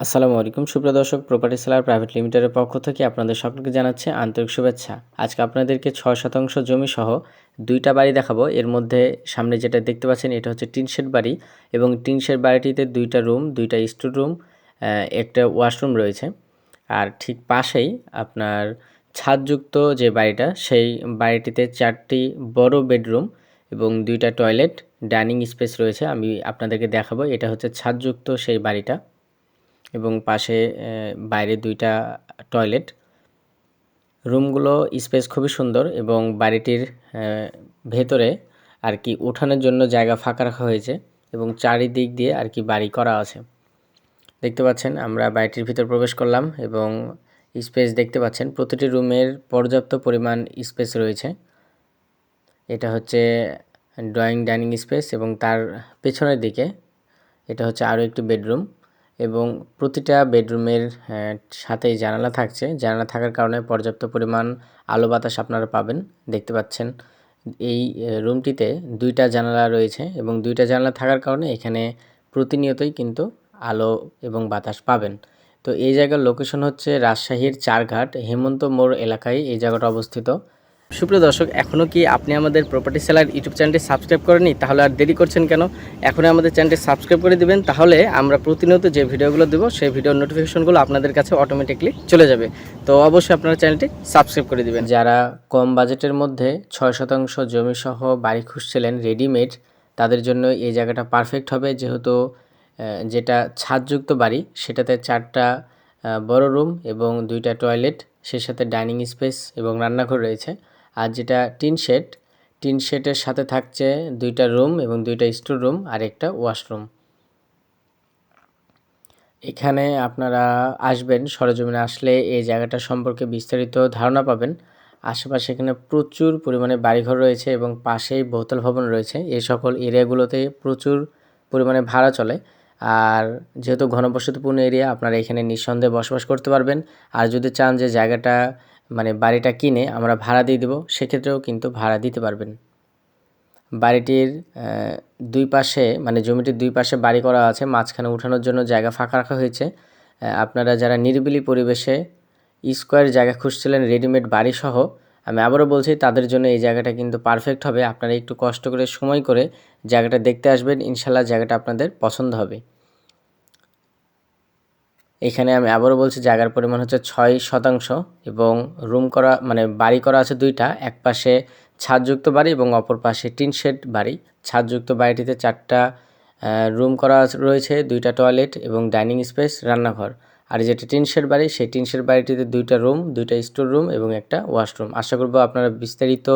আসসালামু আলাইকুম। সুপ্রিয় দর্শক প্রপার্টি সেলার প্রাইভেট লিমিটেডের পক্ষ থেকে আপনাদের সকলকে জানাচ্ছে আন্তরিক শুভেচ্ছা। আজকে আপনাদেরকে ছয় শতাংশ জমি সহ দুইটা বাড়ি দেখাবো। এর মধ্যে সামনে যেটা দেখতে পাচ্ছেন, এটা হচ্ছে টিন শেড বাড়ি এবং টিন শেড বাড়িটিতে দুইটা রুম, দুইটা স্টোর রুম একটা ওয়াশরুম রয়েছে। আর ঠিক পাশেই আপনার ছাদযুক্ত যে বাড়িটা, সেই বাড়িটিতে চারটি বড় বেডরুম এবং দুইটা টয়লেট, ডাইনিং স্পেস রয়েছে। আমি আপনাদেরকে দেখাবো, এটা হচ্ছে ছাদযুক্ত সেই বাড়িটা। এবং পাশে বাইরে দুইটা টয়লেট। রুমগুলো স্পেস খুবই সুন্দর এবং বাড়িটির ভেতরে আর কি উঠানের জন্য জায়গা ফাঁকা রাখা হয়েছে এবং চারিদিক দিয়ে আর কি বাড়ি করা আছে। দেখতে পাচ্ছেন, আমরা বাড়িটির ভিতর প্রবেশ করলাম এবং স্পেস দেখতে পাচ্ছেন, প্রতিটি রুমের পর্যাপ্ত পরিমাণ স্পেস রয়েছে। এটা হচ্ছে ড্রয়িং ডাইনিং স্পেস এবং তার পেছনের দিকে এটা হচ্ছে আরও একটি বেডরুম। এবং প্রতিটা বেডরুমের সাথেই জানালা থাকছে। জানালা থাকার কারণে পর্যাপ্ত পরিমাণ আলো বাতাস আপনারা পাবেন, দেখতে পাচ্ছেন। এই রুমটিতে দুইটা জানালা রয়েছে এবং দুইটা জানালা থাকার কারণে এখানে প্রতিনিয়তই কিন্তু আলো এবং বাতাস পাবেন। তো এই জায়গার লোকেশন হচ্ছে রাজশাহীর চারঘাট, হেমন্ত মোড় এলাকায় এই জায়গাটা অবস্থিত। সুপ্রিয় দর্শক এখনও কি আপনি আমাদের প্রপার্টি সেলার ইউটিউব চ্যানেলটি সাবস্ক্রাইব করেনি তাহলে আর দেরি করছেন কেন? এখনই আমাদের চ্যানেলটি সাবস্ক্রাইব করে দিবেন, তাহলে আমরা প্রতিনিয়ত যে ভিডিওগুলো দেবো, সেই ভিডিওর নোটিফিকেশনগুলো আপনাদের কাছে অটোমেটিকলি চলে যাবে। তো অবশ্যই আপনারা চ্যানেলটি সাবস্ক্রাইব করে দিবেন। যারা কম বাজেটের মধ্যে ছয় শতাংশ জমিসহ বাড়ি খুঁজছিলেন রেডিমেড তাদের জন্য এই জায়গাটা পারফেক্ট হবে। যেহেতু যেটা ছাদযুক্ত বাড়ি, সেটাতে চারটা বড় রুম এবং দুইটা টয়লেট সেই সাথে ডাইনিং স্পেস এবং রান্নাঘর রয়েছে। আর যেটা টিন শেড, টিন শেডের সাথে থাকছে দুইটা রুম এবং দুইটা স্টোর রুম আর একটা ওয়াশরুম। এখানে আপনারা আসবেন, সরজমিনে আসলে এই জায়গাটা সম্পর্কে বিস্তারিত ধারণা পাবেন। আশেপাশে এখানে প্রচুর পরিমাণে বাড়িঘর রয়েছে এবং পাশেই বহুতল ভবন রয়েছে। এই সকল এরিয়াগুলোতে প্রচুর পরিমাণে ভাড়া চলে। আর যেহেতু ঘনবসতিপূর্ণ এরিয়া, আপনারা এখানে নিঃসন্দেহে বসবাস করতে পারবেন। আর যদি চান যে জায়গাটা মানে বাড়িটা কিনে আমরা ভাড়া দিয়ে দেবো, সেক্ষেত্রেও কিন্তু ভাড়া দিতে পারবেন। বাড়িটির দুই পাশে মানে জমিটির দুই পাশে বাড়ি করা আছে, মাঝখানে উঠানোর জন্য জায়গা ফাঁকা রাখা হয়েছে। আপনারা যারা নিরিবিলি পরিবেশে স্কোয়ার জায়গা খুঁজছিলেন, রেডিমেড বাড়ি সহ, আমি আবারও বলছি, তাদের জন্য এই জায়গাটা কিন্তু পারফেক্ট হবে। আপনারা একটু কষ্ট করে, সময় করে জায়গাটা দেখতে আসবেন, ইনশাল্লাহ জায়গাটা আপনাদের পছন্দ হবে। এখানে আমি আবারও বলছি জায়গার পরিমাণ হচ্ছে ছয় শতাংশ এবং রুম করা মানে বাড়ি করা আছে দুইটা, এক পাশে ছাদযুক্ত বাড়ি এবং অপর পাশে টিন শেড বাড়ি। ছাদযুক্ত বাড়িটিতে চারটা রুম করা রয়েছে, দুইটা টয়লেট এবং ডাইনিং স্পেস, রান্নাঘর। আর যেটা টিন শেড বাড়ি, সেই টিন শেড বাড়িটিতে দুইটা রুম, দুইটা স্টোর রুম এবং একটা ওয়াশরুম। আশা করব আপনারা বিস্তারিত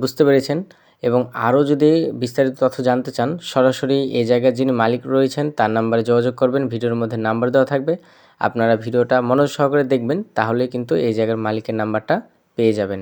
বুঝতে পেরেছেন। এবং আরও যদি বিস্তারিত তথ্য জানতে চান, সরাসরি এই জায়গার যিনি মালিক রয়েছেন, তার নাম্বারে যোগাযোগ করবেন। ভিডিওর মধ্যে নাম্বার দেওয়া থাকবে। আপনারা ভিডিওটা মনোজ সহকারে দেখবেন তাহলে কিন্তু এই জায়গার মালিকের নাম্বারটা পেয়ে যাবেন।